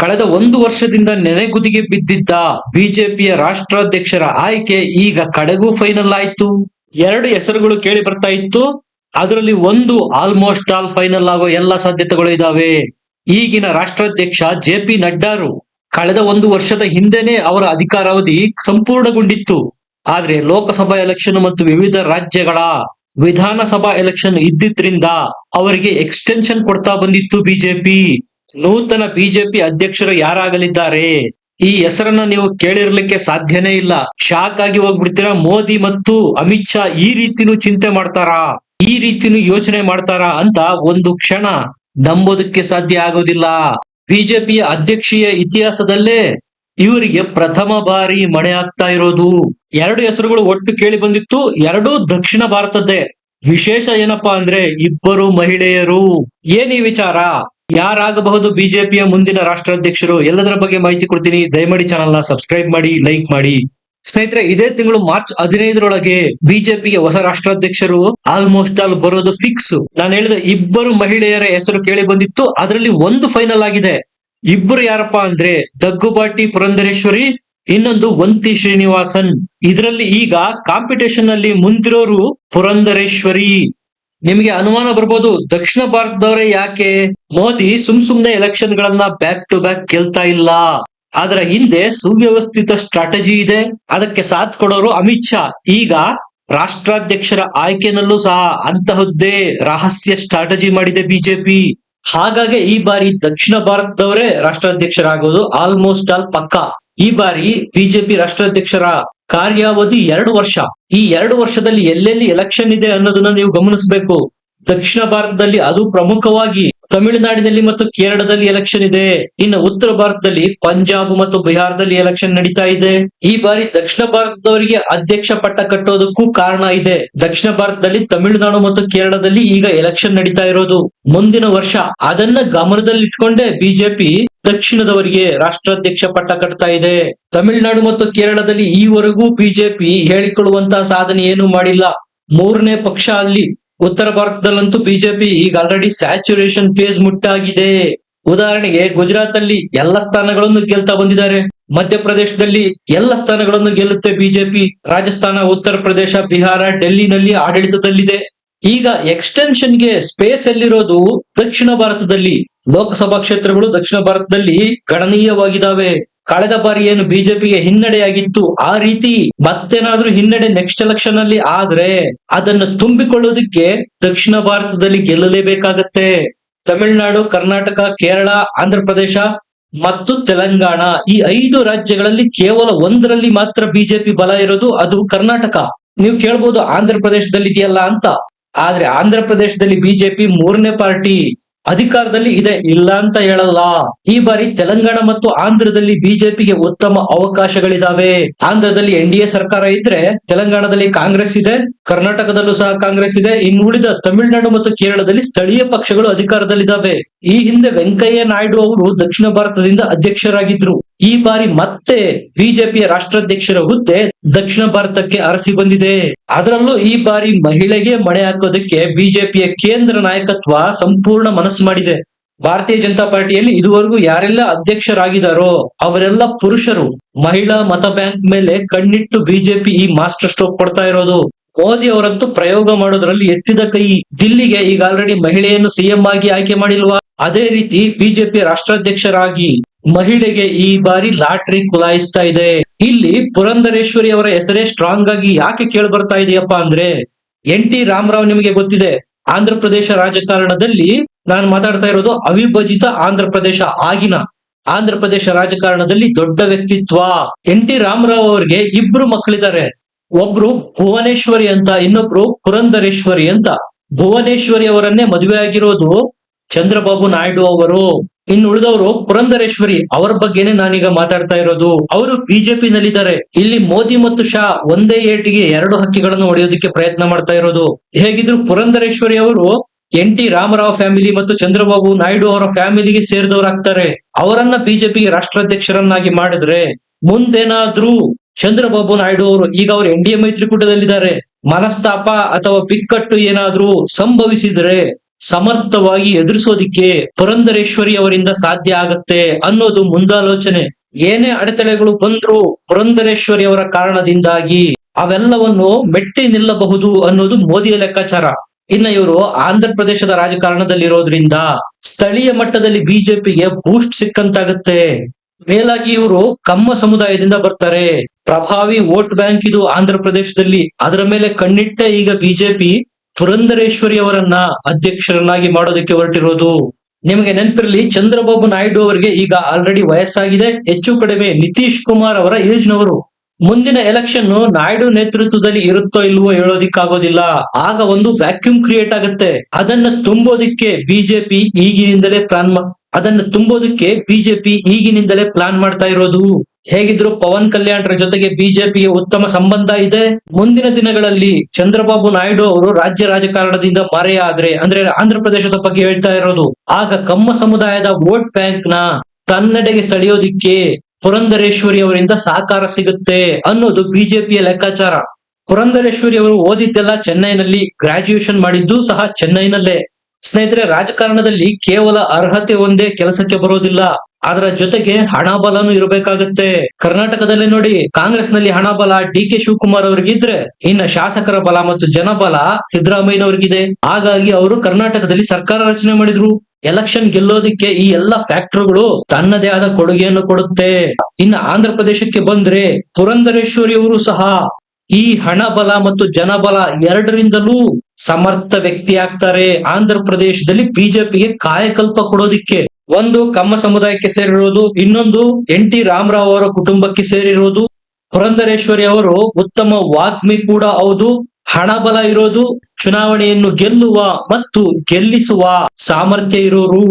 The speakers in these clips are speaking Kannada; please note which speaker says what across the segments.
Speaker 1: ಕಳೆದ ಒಂದು ವರ್ಷದಿಂದ ನೆನೆಗುದಿಗೆ ಬಿದ್ದಿದ್ದ ಬಿಜೆಪಿಯ ರಾಷ್ಟ್ರಾಧ್ಯಕ್ಷರ ಆಯ್ಕೆ ಈಗ ಕಡೆಗೂ ಫೈನಲ್ ಆಯ್ತು. ಎರಡು ಹೆಸರುಗಳು ಕೇಳಿ ಬರ್ತಾ ಇತ್ತು. ಅದರಲ್ಲಿ ಒಂದು ಆಲ್ಮೋಸ್ಟ್ ಆಲ್ ಫೈನಲ್ ಆಗೋ ಎಲ್ಲ ಸಾಧ್ಯತೆಗಳು ಇದಾವೆ. ಈಗಿನ ರಾಷ್ಟ್ರಾಧ್ಯಕ್ಷ ಜೆ ಪಿ ನಡ್ಡಾರು ಕಳೆದ ಒಂದು ವರ್ಷದ ಹಿಂದೆನೆ ಅವರ ಅಧಿಕಾರಾವಧಿ ಸಂಪೂರ್ಣಗೊಂಡಿತ್ತು. ಆದ್ರೆ ಲೋಕಸಭಾ ಎಲೆಕ್ಷನ್ ಮತ್ತು ವಿವಿಧ ರಾಜ್ಯಗಳ ವಿಧಾನಸಭಾ ಎಲೆಕ್ಷನ್ ಇದ್ದಿದ್ರಿಂದ ಅವರಿಗೆ ಎಕ್ಸ್ಟೆನ್ಷನ್ ಕೊಡ್ತಾ ಬಂದಿತ್ತು ಬಿಜೆಪಿ. ನೂತನ ಬಿಜೆಪಿ ಅಧ್ಯಕ್ಷರು ಯಾರಾಗಲಿದ್ದಾರೆ? ಈ ಹೆಸರನ್ನ ನೀವು ಕೇಳಿರ್ಲಿಕ್ಕೆ ಸಾಧ್ಯನೇ ಇಲ್ಲ. ಶಾಕ್ ಆಗಿ ಹೋಗ್ಬಿಡ್ತೀರಾ? ಮೋದಿ ಮತ್ತು ಅಮಿತ್ ಶಾ ಈ ರೀತಿನೂ ಚಿಂತೆ ಮಾಡ್ತಾರಾ? ಈ ರೀತಿನೂ ಯೋಚನೆ ಮಾಡ್ತಾರಾ ಅಂತ ಒಂದು ಕ್ಷಣ ನಂಬೋದಕ್ಕೆ ಸಾಧ್ಯ ಆಗೋದಿಲ್ಲ. ಬಿಜೆಪಿಯ ಅಧ್ಯಕ್ಷೀಯ ಇತಿಹಾಸದಲ್ಲೇ ಇವರಿಗೆ ಪ್ರಥಮ ಬಾರಿ ಮಳೆ ಆಗ್ತಾ ಇರೋದು. ಎರಡು ಹೆಸರುಗಳು ಒಟ್ಟು ಕೇಳಿ ಬಂದಿತ್ತು. ಎರಡೂ ದಕ್ಷಿಣ ಭಾರತದ್ದೇ. ವಿಶೇಷ ಏನಪ್ಪಾ ಅಂದ್ರೆ ಇಬ್ಬರು ಮಹಿಳೆಯರು. ಏನ್ ವಿಚಾರ? ಯಾರಾಗಬಹುದು ಬಿಜೆಪಿಯ ಮುಂದಿನ ರಾಷ್ಟ್ರಾಧ್ಯಕ್ಷರು, ಎಲ್ಲದರ ಬಗ್ಗೆ ಮಾಹಿತಿ ಕೊಡ್ತೀನಿ. ದಯಮಾಡಿ ಚಾನಲ್ನ ಸಬ್ಸ್ಕ್ರೈಬ್ ಮಾಡಿ ಲೈಕ್ ಮಾಡಿ. ಸ್ನೇಹಿತರೆ, ಇದೇ ತಿಂಗಳು ಮಾರ್ಚ್ ಹದಿನೈದರೊಳಗೆ ಬಿಜೆಪಿಗೆ ಹೊಸ ರಾಷ್ಟ್ರಾಧ್ಯಕ್ಷರು ಆಲ್ಮೋಸ್ಟ್ ಆಲ್ ಬರೋದು ಫಿಕ್ಸ್ ನಾನು ಹೇಳಿದ ಇಬ್ಬರು ಮಹಿಳೆಯರ ಹೆಸರು ಕೇಳಿ ಬಂದಿತ್ತು. ಅದರಲ್ಲಿ ಒಂದು ಫೈನಲ್ ಆಗಿದೆ. ಇಬ್ಬರು ಯಾರಪ್ಪ ಅಂದ್ರೆ ದಗ್ಗುಬಾಟಿ ಪುರಂದರೇಶ್ವರಿ, ಇನ್ನೊಂದು ವಂತಿ ಶ್ರೀನಿವಾಸನ್. ಇದರಲ್ಲಿ ಈಗ ಕಾಂಪಿಟೇಷನ್ ಅಲ್ಲಿ ಮುಂದಿರೋರು ಪುರಂದರೇಶ್ವರಿ. ನಿಮಗೆ ಅನುಮಾನ ಬರ್ಬೋದು. ದಕ್ಷಿಣ ಭಾರತದವರೇ ಯಾಕೆ? ಮೋದಿ ಸುಮ್ ಸುಮ್ನೆ ಎಲೆಕ್ಷನ್ ಗಳನ್ನ ಬ್ಯಾಕ್ ಟು ಬ್ಯಾಕ್ ಗೆಲ್ತಾ ಇಲ್ಲ. ಅದರ ಹಿಂದೆ ಸುವ್ಯವಸ್ಥಿತ ಸ್ಟ್ರಾಟಜಿ ಇದೆ. ಅದಕ್ಕೆ ಸಾಥ್ ಕೊಡೋರು ಅಮಿತ್ ಶಾ. ಈಗ ರಾಷ್ಟ್ರಾಧ್ಯಕ್ಷರ ಆಯ್ಕೆನಲ್ಲೂ ಸಹ ಅಂತಹದ್ದೇ ರಹಸ್ಯ ಸ್ಟ್ರಾಟಜಿ ಮಾಡಿದೆ ಬಿಜೆಪಿ ಹಾಗಾಗಿ ಈ ಬಾರಿ ದಕ್ಷಿಣ ಭಾರತದವರೇ ರಾಷ್ಟ್ರಾಧ್ಯಕ್ಷರಾಗೋದು ಆಲ್ಮೋಸ್ಟ್ ಆಲ್ ಪಕ್ಕ. ಈ ಬಾರಿ ಬಿಜೆಪಿ ರಾಷ್ಟ್ರಾಧ್ಯಕ್ಷರ ಕಾರ್ಯಾವಧಿ ಎರಡು ವರ್ಷ. ಈ ಎರಡು ವರ್ಷದಲ್ಲಿ ಎಲ್ಲೆಲ್ಲಿ ಎಲೆಕ್ಷನ್ ಇದೆ ಅನ್ನೋದನ್ನ ನೀವು ಗಮನಿಸಬೇಕು. ದಕ್ಷಿಣ ಭಾರತದಲ್ಲಿ ಅದು ಪ್ರಮುಖವಾಗಿ ತಮಿಳುನಾಡಿನಲ್ಲಿ ಮತ್ತು ಕೇರಳದಲ್ಲಿ ಎಲೆಕ್ಷನ್ ಇದೆ. ಇನ್ನು ಉತ್ತರ ಭಾರತದಲ್ಲಿ ಪಂಜಾಬ್ ಮತ್ತು ಬಿಹಾರದಲ್ಲಿ ಎಲೆಕ್ಷನ್ ನಡೀತಾ ಇದೆ. ಈ ಬಾರಿ ದಕ್ಷಿಣ ಭಾರತದವರಿಗೆ ಅಧ್ಯಕ್ಷ ಪಟ್ಟ ಕಟ್ಟೋದಕ್ಕೂ ಕಾರಣ ಇದೆ. ದಕ್ಷಿಣ ಭಾರತದಲ್ಲಿ ತಮಿಳುನಾಡು ಮತ್ತು ಕೇರಳದಲ್ಲಿ ಈಗ ಎಲೆಕ್ಷನ್ ನಡೀತಾ ಇರೋದು. ಮುಂದಿನ ವರ್ಷ ಅದನ್ನ ಗಮನದಲ್ಲಿಟ್ಕೊಂಡೇ ಬಿಜೆಪಿ ದಕ್ಷಿಣದವರಿಗೆ ರಾಷ್ಟ್ರಾಧ್ಯಕ್ಷ ಪಟ್ಟ ಕಟ್ತಾ ಇದೆ. ತಮಿಳುನಾಡು ಮತ್ತು ಕೇರಳದಲ್ಲಿ ಈವರೆಗೂ ಬಿಜೆಪಿ ಹೇಳಿಕೊಳ್ಳುವಂತಹ ಸಾಧನೆ ಏನು ಮಾಡಿಲ್ಲ. ಮೂರನೇ ಪಕ್ಷ ಅಲ್ಲಿ ಉತ್ತರ ಭಾರತದಲ್ಲಂತೂ ಬಿಜೆಪಿ ಈಗ ಆಲ್ರೆಡಿ ಸ್ಯಾಚುರೇಷನ್ ಫೇಸ್ ಮುಟ್ಟಾಗಿದೆ. ಉದಾಹರಣೆಗೆ ಗುಜರಾತ್ ಅಲ್ಲಿ ಎಲ್ಲ ಸ್ಥಾನಗಳನ್ನು ಗೆಲ್ತಾ ಬಂದಿದ್ದಾರೆ. ಮಧ್ಯಪ್ರದೇಶದಲ್ಲಿ ಎಲ್ಲ ಸ್ಥಾನಗಳನ್ನು ಗೆಲ್ಲುತ್ತೆ ಬಿಜೆಪಿ. ರಾಜಸ್ಥಾನ, ಉತ್ತರ ಪ್ರದೇಶ, ಬಿಹಾರ, ಡೆಲ್ಲಿನಲ್ಲಿ ಆಡಳಿತದಲ್ಲಿದೆ. ಈಗ ಎಕ್ಸ್ಟೆನ್ಷನ್ಗೆ ಸ್ಪೇಸ್ ಎಲ್ಲಿರೋದು? ದಕ್ಷಿಣ ಭಾರತದಲ್ಲಿ. ಲೋಕಸಭಾ ಕ್ಷೇತ್ರಗಳು ದಕ್ಷಿಣ ಭಾರತದಲ್ಲಿ ಗಣನೀಯವಾಗಿದ್ದಾವೆ ಕಳೆದ ಬಾರಿ ಏನು ಬಿಜೆಪಿಗೆ ಹಿನ್ನಡೆಯಾಗಿತ್ತು, ಆ ರೀತಿ ಮತ್ತೇನಾದ್ರೂ ಹಿನ್ನಡೆ ನೆಕ್ಸ್ಟ್ ಎಲೆಕ್ಷನ್ ಅಲ್ಲಿ ಆದ್ರೆ ಅದನ್ನು ತುಂಬಿಕೊಳ್ಳೋದಕ್ಕೆ ದಕ್ಷಿಣ ಭಾರತದಲ್ಲಿ ಗೆಲ್ಲಲೇಬೇಕಾಗತ್ತೆ. ತಮಿಳುನಾಡು, ಕರ್ನಾಟಕ, ಕೇರಳ ಆಂಧ್ರ ಪ್ರದೇಶ ಮತ್ತು ತೆಲಂಗಾಣ. ಈ ಐದು ರಾಜ್ಯಗಳಲ್ಲಿ ಕೇವಲ ಒಂದರಲ್ಲಿ ಮಾತ್ರ ಬಿಜೆಪಿ ಬಲ ಇರೋದು, ಅದು ಕರ್ನಾಟಕ. ನೀವು ಕೇಳ್ಬೋದು ಆಂಧ್ರ ಪ್ರದೇಶದಲ್ಲಿ ಇದೆಯಲ್ಲ ಅಂತ. ಆದ್ರೆ ಆಂಧ್ರ ಪ್ರದೇಶದಲ್ಲಿ ಬಿಜೆಪಿ ಮೂರನೇ ಪಾರ್ಟಿ. ಅಧಿಕಾರದಲ್ಲಿ ಇದೆ, ಇಲ್ಲ ಅಂತ ಹೇಳಲ್ಲ. ಈ ಬಾರಿ ತೆಲಂಗಾಣ ಮತ್ತು ಆಂಧ್ರದಲ್ಲಿ ಬಿಜೆಪಿಗೆ ಉತ್ತಮ ಅವಕಾಶಗಳಿದಾವೆ. ಆಂಧ್ರದಲ್ಲಿ ಎನ್ ಡಿ ಸರ್ಕಾರ ಇದ್ರೆ ತೆಲಂಗಾಣದಲ್ಲಿ ಕಾಂಗ್ರೆಸ್ ಇದೆ, ಕರ್ನಾಟಕದಲ್ಲೂ ಸಹ ಕಾಂಗ್ರೆಸ್ ಇದೆ, ಇನ್ನು ಉಳಿದ ತಮಿಳುನಾಡು ಮತ್ತು ಕೇರಳದಲ್ಲಿ ಸ್ಥಳೀಯ ಪಕ್ಷಗಳು ಅಧಿಕಾರದಲ್ಲಿದ್ದಾವೆ ಈ ಹಿಂದೆ ವೆಂಕಯ್ಯ ನಾಯ್ಡು ಅವರು ದಕ್ಷಿಣ ಭಾರತದಿಂದ ಅಧ್ಯಕ್ಷರಾಗಿದ್ರು. ಈ ಬಾರಿ ಮತ್ತೆ ಬಿಜೆಪಿಯ ರಾಷ್ಟ್ರಾಧ್ಯಕ್ಷರ ಹುದ್ದೆ ದಕ್ಷಿಣ ಭಾರತಕ್ಕೆ ಅರಸಿ ಬಂದಿದೆ. ಅದರಲ್ಲೂ ಈ ಬಾರಿ ಮಹಿಳೆಗೆ ಮಣೆ ಹಾಕೋದಕ್ಕೆ ಬಿಜೆಪಿಯ ಕೇಂದ್ರ ನಾಯಕತ್ವ ಸಂಪೂರ್ಣ ಮನಸ್ಸು ಮಾಡಿದೆ. ಭಾರತೀಯ ಜನತಾ ಪಾರ್ಟಿಯಲ್ಲಿ ಇದುವರೆಗೂ ಯಾರೆಲ್ಲ ಅಧ್ಯಕ್ಷರಾಗಿದ್ದಾರೋ ಅವರೆಲ್ಲ ಪುರುಷರು. ಮಹಿಳಾ ಮತ ಬ್ಯಾಂಕ್ ಮೇಲೆ ಕಣ್ಣಿಟ್ಟು ಬಿಜೆಪಿ ಈ ಮಾಸ್ಟರ್ ಸ್ಟ್ರೋಕ್ ಕೊಡ್ತಾ ಇರೋದು. ಮೋದಿ ಅವರಂತೂ ಪ್ರಯೋಗ ಮಾಡೋದ್ರಲ್ಲಿ ಎತ್ತಿದ ಕೈ. ದಿಲ್ಲಿಗೆ ಈಗ ಆಲ್ರೆಡಿ ಮಹಿಳೆಯನ್ನು ಸಿಎಂ ಆಗಿ ಆಯ್ಕೆ ಮಾಡಿಲ್ವಾ? ಅದೇ ರೀತಿ ಬಿಜೆಪಿ ರಾಷ್ಟ್ರಾಧ್ಯಕ್ಷರಾಗಿ ಮಹಿಳೆಗೆ ಈ ಬಾರಿ ಲಾಟ್ರಿ ಕುಲಾಯಿಸ್ತಾ ಇದೆ. ಇಲ್ಲಿ ಪುರಂದರೇಶ್ವರಿ ಅವರ ಹೆಸರೇ ಸ್ಟ್ರಾಂಗ್ ಆಗಿ ಯಾಕೆ ಕೇಳಿ ಬರ್ತಾ ಇದೆಯಪ್ಪ ಅಂದ್ರೆ, ಎನ್ ಟಿ ರಾಮರಾವ್ ನಿಮಗೆ ಗೊತ್ತಿದೆ, ಆಂಧ್ರ ಪ್ರದೇಶ ರಾಜಕಾರಣದಲ್ಲಿ ನಾನು ಮಾತಾಡ್ತಾ ಇರೋದು ಅವಿಭಜಿತ ಆಂಧ್ರ ಪ್ರದೇಶ ಆಗಿನ, ಆಂಧ್ರ ಪ್ರದೇಶ ರಾಜಕಾರಣದಲ್ಲಿ ದೊಡ್ಡ ವ್ಯಕ್ತಿತ್ವ. ಎನ್ ಟಿ ರಾಮರಾವ್ ಅವರಿಗೆ ಇಬ್ರು ಮಕ್ಕಳಿದ್ದಾರೆ. ಒಬ್ರು ಭುವನೇಶ್ವರಿ ಅಂತ, ಇನ್ನೊಬ್ರು ಪುರಂದರೇಶ್ವರಿ ಅಂತ. ಭುವನೇಶ್ವರಿ ಅವರನ್ನೇ ಮದುವೆ ಆಗಿರೋದು ಚಂದ್ರಬಾಬು ನಾಯ್ಡು ಅವರು. ಇನ್ನು ಉಳಿದವರು ಪುರಂದರೇಶ್ವರಿ, ಅವರ ಬಗ್ಗೆನೇ ನಾನೀಗ ಮಾತಾಡ್ತಾ ಇರೋದು. ಅವರು ಬಿಜೆಪಿ ನಲ್ಲಿದ್ದಾರೆ ಇಲ್ಲಿ ಮೋದಿ ಮತ್ತು ಶಾ ಒಂದೇ ಏಟಿಗೆ ಎರಡು ಹಕ್ಕಿಗಳನ್ನು ಹೊಡೆಯೋದಕ್ಕೆ ಪ್ರಯತ್ನ ಮಾಡ್ತಾ ಇರೋದು. ಹೇಗಿದ್ರು ಪುರಂದರೇಶ್ವರಿ ಅವರು ಎನ್ ಟಿ ರಾಮರಾವ್ ಫ್ಯಾಮಿಲಿ ಮತ್ತು ಚಂದ್ರಬಾಬು ನಾಯ್ಡು ಅವರ ಫ್ಯಾಮಿಲಿಗೆ ಸೇರಿದವರಾಗ್ತಾರೆ. ಅವರನ್ನ ಬಿಜೆಪಿಗೆ ರಾಷ್ಟ್ರಾಧ್ಯಕ್ಷರನ್ನಾಗಿ ಮಾಡಿದ್ರೆ ಮುಂದೇನಾದ್ರೂ ಚಂದ್ರಬಾಬು ನಾಯ್ಡು ಅವರು, ಈಗ ಅವರು ಎನ್ ಡಿ ಎ ಮೈತ್ರಿಕೂಟದಲ್ಲಿದ್ದಾರೆ, ಮನಸ್ತಾಪ ಅಥವಾ ಬಿಕ್ಕಟ್ಟು ಏನಾದ್ರೂ ಸಂಭವಿಸಿದ್ರೆ ಸಮರ್ಥವಾಗಿ ಎದುರಿಸೋದಿಕ್ಕೆ ಪುರಂದರೇಶ್ವರಿ ಅವರಿಂದ ಸಾಧ್ಯ ಆಗತ್ತೆ ಅನ್ನೋದು ಮುಂದಾಲೋಚನೆ. ಏನೇ ಅಡೆತಡೆಗಳು ಬಂದ್ರು ಪುರಂದರೇಶ್ವರಿ ಅವರ ಕಾರಣದಿಂದಾಗಿ ಅವೆಲ್ಲವನ್ನು ಮೆಟ್ಟಿ ನಿಲ್ಲಬಹುದು ಅನ್ನೋದು ಮೋದಿಯ ಲೆಕ್ಕಾಚಾರ. ಇನ್ನ ಇವರು ಆಂಧ್ರ ಪ್ರದೇಶದ ರಾಜಕಾರಣದಲ್ಲಿರೋದ್ರಿಂದ ಸ್ಥಳೀಯ ಮಟ್ಟದಲ್ಲಿ ಬಿಜೆಪಿಗೆ ಬೂಸ್ಟ್ ಸಿಕ್ಕಂತಾಗತ್ತೆ. ಮೇಲಾಗಿ ಇವರು ಕಮ್ಮ ಸಮುದಾಯದಿಂದ ಬರ್ತಾರೆ. ಪ್ರಭಾವಿ ವೋಟ್ ಬ್ಯಾಂಕ್ ಇದು ಆಂಧ್ರ ಪ್ರದೇಶದಲ್ಲಿ. ಅದರ ಮೇಲೆ ಕಣ್ಣಿಟ್ಟೆ ಈಗ ಬಿಜೆಪಿ ಪುರಂದರೇಶ್ವರಿ ಅವರನ್ನ ಅಧ್ಯಕ್ಷರನ್ನಾಗಿ ಮಾಡೋದಕ್ಕೆ ಹೊರಟಿರೋದು ನಿಮಗೆ ನೆನಪಿರಲಿ, ಚಂದ್ರಬಾಬು ನಾಯ್ಡು ಅವರಿಗೆ ಈಗ ಆಲ್ರೆಡಿ ವಯಸ್ಸಾಗಿದೆ. ಹೆಚ್ಚು ಕಡಿಮೆ ನಿತೀಶ್ ಕುಮಾರ್ ಅವರ ಏಜ್ನವರು ಮುಂದಿನ ಎಲೆಕ್ಷನ್ ನಾಯ್ಡು ನೇತೃತ್ವದಲ್ಲಿ ಇರುತ್ತೋ ಇಲ್ವೋ ಹೇಳೋದಿಕ್ಕಾಗೋದಿಲ್ಲ. ಆಗ ಒಂದು ವ್ಯಾಕ್ಯೂಮ್ ಕ್ರಿಯೇಟ್ ಆಗುತ್ತೆ. ಅದನ್ನ ತುಂಬೋದಿಕ್ಕೆ ಬಿಜೆಪಿ ಈಗಿನಿಂದಲೇ ಪ್ಲಾನ್ ಅದನ್ನ ತುಂಬೋದಕ್ಕೆ ಬಿಜೆಪಿ ಈಗಿನಿಂದಲೇ ಪ್ಲಾನ್ ಮಾಡ್ತಾ ಇರೋದು. ಹೇಗಿದ್ರು ಪವನ್ ಕಲ್ಯಾಣ್ರ ಜೊತೆಗೆ ಬಿಜೆಪಿಗೆ ಉತ್ತಮ ಸಂಬಂಧ ಇದೆ. ಮುಂದಿನ ದಿನಗಳಲ್ಲಿ ಚಂದ್ರಬಾಬು ನಾಯ್ಡು ಅವರು ರಾಜ್ಯ ರಾಜಕಾರಣದಿಂದ ಮರೆಯಾದ್ರೆ, ಅಂದ್ರೆ ಆಂಧ್ರ ಪ್ರದೇಶದ ಬಗ್ಗೆ ಹೇಳ್ತಾ ಇರೋದು, ಆಗ ಕಮ್ಮ ಸಮುದಾಯದ ವೋಟ್ ಬ್ಯಾಂಕ್ನ ತನ್ನಡೆಗೆ ಸೆಳೆಯೋದಿಕ್ಕೆ ಪುರಂದರೇಶ್ವರಿ ಅವರಿಂದ ಸಹಕಾರ ಸಿಗುತ್ತೆ ಅನ್ನೋದು ಬಿಜೆಪಿಯ ಲೆಕ್ಕಾಚಾರ. ಪುರಂದರೇಶ್ವರಿ ಅವರು ಓದಿದ್ದೆಲ್ಲ ಚೆನ್ನೈನಲ್ಲಿ ಗ್ರಾಜ್ಯುಯೇಷನ್ ಮಾಡಿದ್ದು ಸಹ ಚೆನ್ನೈನಲ್ಲೇ. ಸ್ನೇಹಿತರೆ, ರಾಜಕಾರಣದಲ್ಲಿ ಕೇವಲ ಅರ್ಹತೆ ಒಂದೇ ಕೆಲಸಕ್ಕೆ ಬರೋದಿಲ್ಲ. ಅದರ ಜೊತೆಗೆ ಹಣ ಬಲನೂ ಇರಬೇಕಾಗತ್ತೆ. ಕರ್ನಾಟಕದಲ್ಲಿ ನೋಡಿ ಕಾಂಗ್ರೆಸ್ನಲ್ಲಿ ಹಣ ಬಲ ಡಿ ಕೆ ಶಿವಕುಮಾರ್ ಅವ್ರಿಗಿದ್ರೆ, ಇನ್ನ ಶಾಸಕರ ಬಲ ಮತ್ತು ಜನಬಲ ಸಿದ್ದರಾಮಯ್ಯನವ್ರಿಗಿದೆ. ಹಾಗಾಗಿ ಅವರು ಕರ್ನಾಟಕದಲ್ಲಿ ಸರ್ಕಾರ ರಚನೆ ಮಾಡಿದ್ರು. ಎಲೆಕ್ಷನ್ ಗೆಲ್ಲೋದಿಕ್ಕೆ ಈ ಎಲ್ಲಾ ಫ್ಯಾಕ್ಟರ್ಗಳು ತನ್ನದೇ ಆದ ಕೊಡುಗೆಯನ್ನು ಕೊಡುತ್ತೆ. ಇನ್ನು ಆಂಧ್ರ ಪ್ರದೇಶಕ್ಕೆ ಬಂದ್ರೆ ಪುರಂದರೇಶ್ವರಿ ಅವರು ಸಹ ಈ ಹಣಬಲ ಮತ್ತು ಜನಬಲ ಎರಡರಿಂದಲೂ ಸಮರ್ಥ ವ್ಯಕ್ತಿ ಆಗ್ತಾರೆ. ಆಂಧ್ರ ಪ್ರದೇಶದಲ್ಲಿ ಬಿಜೆಪಿಗೆ ಕಾಯಕಲ್ಪ ಕೊಡೋದಿಕ್ಕೆ. ಒಂದು, ಕಮ್ಮ ಸಮುದಾಯಕ್ಕೆ ಸೇರಿರೋದು. ಇನ್ನೊಂದು, ಎನ್ ಟಿ ರಾಮರಾವ್ ಅವರ ಕುಟುಂಬಕ್ಕೆ ಸೇರಿರೋದು. ಪುರಂದರೇಶ್ವರಿ ಅವರು ಉತ್ತಮ ವಾಗ್ಮಿ ಕೂಡ ಹೌದು. ಹಣಬಲ ಇರೋದು, ಚುನಾವಣೆಯನ್ನು ಗೆಲ್ಲುವ ಮತ್ತು ಗೆಲ್ಲಿಸುವ ಸಾಮರ್ಥ್ಯ ಇರೋರು.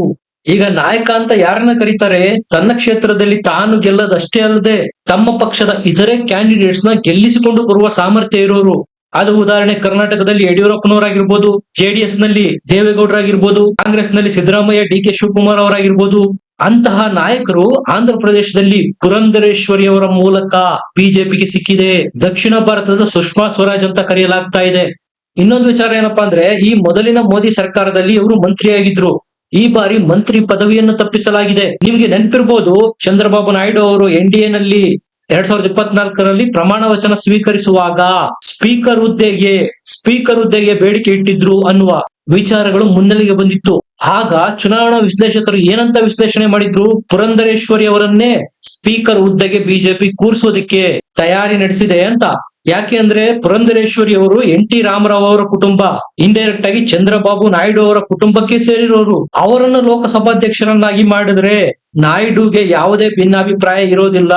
Speaker 1: ಈಗ ನಾಯಕ ಅಂತ ಯಾರನ್ನ ಕರೀತಾರೆ? ತನ್ನ ಕ್ಷೇತ್ರದಲ್ಲಿ ತಾನು ಗೆಲ್ಲದಷ್ಟೇ ಅಲ್ಲದೆ ತಮ್ಮ ಪಕ್ಷದ ಇತರೆ ಕ್ಯಾಂಡಿಡೇಟ್ಸ್ನ ಗೆಲ್ಲಿಸಿಕೊಂಡು ಬರುವ ಸಾಮರ್ಥ್ಯ ಇರೋರು. ಅದು ಉದಾಹರಣೆ ಕರ್ನಾಟಕದಲ್ಲಿ ಯಡಿಯೂರಪ್ಪನವರಾಗಿರ್ಬೋದು ಜೆಡಿಎಸ್ನಲ್ಲಿ ದೇವೇಗೌಡರಾಗಿರ್ಬೋದು ಕಾಂಗ್ರೆಸ್ನಲ್ಲಿ ಸಿದ್ದರಾಮಯ್ಯ, ಡಿ ಕೆ ಶಿವಕುಮಾರ್ ಅವರಾಗಿರ್ಬೋದು. ಅಂತಹ ನಾಯಕರು ಆಂಧ್ರ ಪ್ರದೇಶದಲ್ಲಿ ಪುರಂದರೇಶ್ವರಿ ಅವರ ಮೂಲಕ ಬಿಜೆಪಿಗೆ ಸಿಕ್ಕಿದೆ. ದಕ್ಷಿಣ ಭಾರತದ ಸುಷ್ಮಾ ಸ್ವರಾಜ್ ಅಂತ ಕರೆಯಲಾಗ್ತಾ ಇದೆ. ಇನ್ನೊಂದು ವಿಚಾರ ಏನಪ್ಪಾ ಅಂದ್ರೆ, ಈ ಮೊದಲಿನ ಮೋದಿ ಸರ್ಕಾರದಲ್ಲಿ ಇವರು ಮಂತ್ರಿಯಾಗಿದ್ರು. ಈ ಬಾರಿ ಮಂತ್ರಿ ಪದವಿಯನ್ನು ತಪ್ಪಿಸಲಾಗಿದೆ. ನಿಮ್ಗೆ ನೆನಪಿರ್ಬೋದು, ಚಂದ್ರಬಾಬು ನಾಯ್ಡು ಅವರು ಎನ್ ಡಿ ಎ ನಲ್ಲಿ ಎರಡ್ ಸಾವಿರದ ಇಪ್ಪತ್ನಾಲ್ಕರಲ್ಲಿ ಪ್ರಮಾಣ ವಚನ ಸ್ವೀಕರಿಸುವಾಗ ಸ್ಪೀಕರ್ ಹುದ್ದೆಗೆ ಸ್ಪೀಕರ್ ಹುದ್ದೆಗೆ ಬೇಡಿಕೆ ಇಟ್ಟಿದ್ರು ಅನ್ನುವ ವಿಚಾರಗಳು ಮುನ್ನೆಲೆಗೆ ಬಂದಿತ್ತು. ಆಗ ಚುನಾವಣಾ ವಿಶ್ಲೇಷಕರು ಏನಂತ ವಿಶ್ಲೇಷಣೆ ಮಾಡಿದ್ರು? ಪುರಂದರೇಶ್ವರಿ ಅವರನ್ನೇ ಸ್ಪೀಕರ್ ಹುದ್ದೆಗೆ ಬಿಜೆಪಿ ಕೂರಿಸೋದಿಕ್ಕೆ ತಯಾರಿ ನಡೆಸಿದೆ ಅಂತ. ಯಾಕೆ ಅಂದ್ರೆ ಪುರಂದರೇಶ್ವರಿ ಅವರು ಎನ್ ಟಿ ರಾಮರಾವ್ ಅವರ ಕುಟುಂಬ ಇಂಡೈರೆಕ್ಟ್ ಆಗಿ ಚಂದ್ರಬಾಬು ನಾಯ್ಡು ಅವರ ಕುಟುಂಬಕ್ಕೆ ಸೇರಿರೋರು. ಅವರನ್ನು ಲೋಕಸಭಾಧ್ಯಕ್ಷರನ್ನಾಗಿ ಮಾಡಿದ್ರೆ ನಾಯ್ಡುಗೆ ಯಾವುದೇ ಭಿನ್ನಾಭಿಪ್ರಾಯ ಇರೋದಿಲ್ಲ.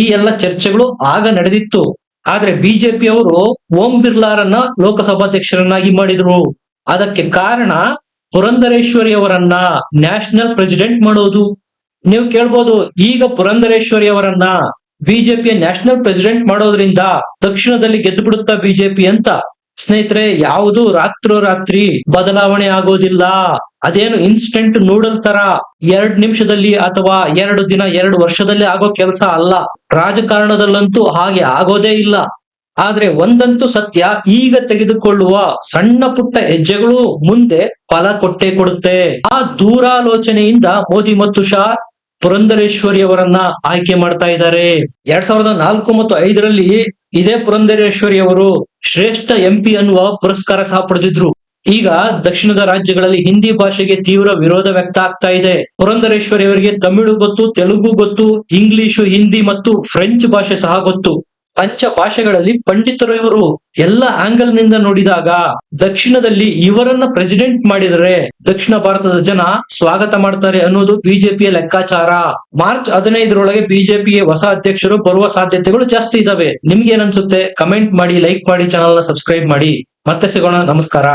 Speaker 1: ಈ ಎಲ್ಲ ಚರ್ಚೆಗಳು ಆಗ ನಡೆದಿತ್ತು. ಆದ್ರೆ ಬಿಜೆಪಿ ಅವರು ಓಂ ಬಿರ್ಲಾರನ್ನ ಲೋಕಸಭಾಧ್ಯಕ್ಷರನ್ನಾಗಿ ಮಾಡಿದ್ರು. ಅದಕ್ಕೆ ಕಾರಣ ಪುರಂದರೇಶ್ವರಿ ಅವರನ್ನ ನ್ಯಾಷನಲ್ ಪ್ರೆಸಿಡೆಂಟ್ ಮಾಡೋದು. ನೀವು ಕೇಳ್ಬೋದು, ಈಗ ಪುರಂದರೇಶ್ವರಿ ಅವರನ್ನ ಬಿಜೆಪಿಯ ನ್ಯಾಷನಲ್ ಪ್ರೆಸಿಡೆಂಟ್ ಮಾಡೋದ್ರಿಂದ ದಕ್ಷಿಣದಲ್ಲಿ ಗೆದ್ದು ಬಿಡುತ್ತಾ ಬಿಜೆಪಿ ಅಂತ. ಸ್ನೇಹಿತರೆ, ಯಾವುದು ರಾತ್ರೋರಾತ್ರಿ ಬದಲಾವಣೆ ಆಗೋದಿಲ್ಲ. ಅದೇನು ಇನ್ಸ್ಟೆಂಟ್ ನೂಡಲ್ ತರ ಎರಡ್ ನಿಮಿಷದಲ್ಲಿ ಅಥವಾ ಎರಡು ದಿನ, ಎರಡು ವರ್ಷದಲ್ಲಿ ಆಗೋ ಕೆಲಸ ಅಲ್ಲ. ರಾಜಕಾರಣದಲ್ಲಂತೂ ಹಾಗೆ ಆಗೋದೇ ಇಲ್ಲ. ಆದ್ರೆ ಒಂದಂತೂ ಸತ್ಯ, ಈಗ ತೆಗೆದುಕೊಳ್ಳುವ ಸಣ್ಣ ಪುಟ್ಟ ಹೆಜ್ಜೆಗಳು ಮುಂದೆ ಫಲ ಕೊಟ್ಟೆ ಕೊಡುತ್ತೆ. ಆ ದೂರಾಲೋಚನೆಯಿಂದ ಮೋದಿ ಮತ್ತು ಶಾ ಪುರಂದರೇಶ್ವರಿ ಅವರನ್ನ ಆಯ್ಕೆ ಮಾಡ್ತಾ ಇದ್ದಾರೆ. ಎರಡ್ ಸಾವಿರದ ನಾಲ್ಕು ಮತ್ತು ಐದರಲ್ಲಿ ಇದೇ ಪುರಂದರೇಶ್ವರಿ ಅವರು ಶ್ರೇಷ್ಠ ಎಂಪಿ ಅನ್ನುವ ಪುರಸ್ಕಾರ ಸಹ ಪಡೆದಿದ್ರು. ಈಗ ದಕ್ಷಿಣದ ರಾಜ್ಯಗಳಲ್ಲಿ ಹಿಂದಿ ಭಾಷೆಗೆ ತೀವ್ರ ವಿರೋಧ ವ್ಯಕ್ತ ಆಗ್ತಾ ಇದೆ. ಪುರಂದರೇಶ್ವರಿ ಅವರಿಗೆ ತಮಿಳು ಗೊತ್ತು, ತೆಲುಗು ಗೊತ್ತು, ಇಂಗ್ಲಿಷು, ಹಿಂದಿ ಮತ್ತು ಫ್ರೆಂಚ್ ಭಾಷೆ ಸಹ ಗೊತ್ತು. ಪಂಚ ಭಾಷೆಗಳಲ್ಲಿ ಪಂಡಿತರು ಇವರು ಎಲ್ಲ ಆಂಗಲ್ನಿಂದ ನೋಡಿದಾಗ ದಕ್ಷಿಣದಲ್ಲಿ ಇವರನ್ನ ಪ್ರೆಸಿಡೆಂಟ್ ಮಾಡಿದರೆ ದಕ್ಷಿಣ ಭಾರತದ ಜನ ಸ್ವಾಗತ ಮಾಡ್ತಾರೆ ಅನ್ನೋದು ಬಿಜೆಪಿಯ ಲೆಕ್ಕಾಚಾರ. ಮಾರ್ಚ್ ಹದಿನೈದರೊಳಗೆ ಬಿಜೆಪಿಗೆ ಹೊಸ ಅಧ್ಯಕ್ಷರು ಬರುವ ಸಾಧ್ಯತೆಗಳು ಜಾಸ್ತಿ ಇದಾವೆ. ನಿಮ್ಗೆ ಏನನ್ಸುತ್ತೆ ಕಮೆಂಟ್ ಮಾಡಿ ಲೈಕ್ ಮಾಡಿ ಚಾನಲ್ನ ಸಬ್ಸ್ಕ್ರೈಬ್ ಮಾಡಿ. ಮತ್ತೆ ಸಿಗೋಣ. ನಮಸ್ಕಾರ.